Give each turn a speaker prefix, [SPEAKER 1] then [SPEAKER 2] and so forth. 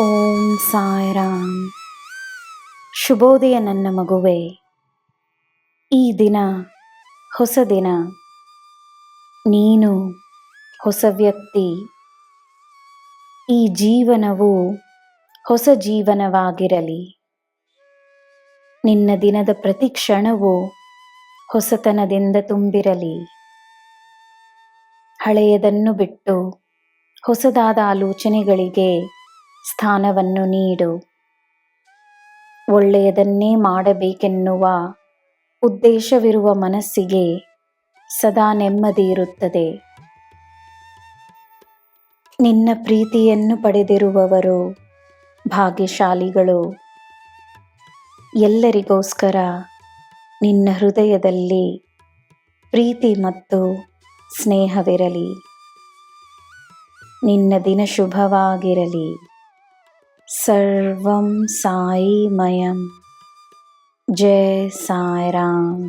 [SPEAKER 1] ಓಂ ಸಾಯಿರಾಮ್. ಶುಭೋದಯ ನನ್ನ ಮಗುವೆ. ಈ ದಿನ ಹೊಸ ದಿನ. ನೀನು ಹೊಸ ವ್ಯಕ್ತಿ. ಈ ಜೀವನವು ಹೊಸ ಜೀವನವಾಗಿರಲಿ. ನಿನ್ನ ದಿನದ ಪ್ರತಿ ಕ್ಷಣವು ಹೊಸತನದಿಂದ ತುಂಬಿರಲಿ. ಹಳೆಯದನ್ನು ಬಿಟ್ಟು ಹೊಸದಾದ ಆಲೋಚನೆಗಳಿಗೆ ಸ್ಥಾನವನ್ನು ನೀಡು. ಒಳ್ಳೆಯದನ್ನೇ ಮಾಡಬೇಕೆನ್ನುವ ಉದ್ದೇಶವಿರುವ ಮನಸ್ಸಿಗೆ ಸದಾ ನೆಮ್ಮದಿ ಇರುತ್ತದೆ. ನಿನ್ನ ಪ್ರೀತಿಯನ್ನು ಪಡೆದಿರುವವರು ಭಾಗ್ಯಶಾಲಿಗಳು. ಎಲ್ಲರಿಗೋಸ್ಕರ ನಿನ್ನ ಹೃದಯದಲ್ಲಿ ಪ್ರೀತಿ ಮತ್ತು ಸ್ನೇಹವಿರಲಿ. ನಿನ್ನ ದಿನ ಶುಭವಾಗಿರಲಿ ಸರ್ವಂ ಸಾಯಿಮಯಂ ಜಯ ಸಾಯಿರಾಮ್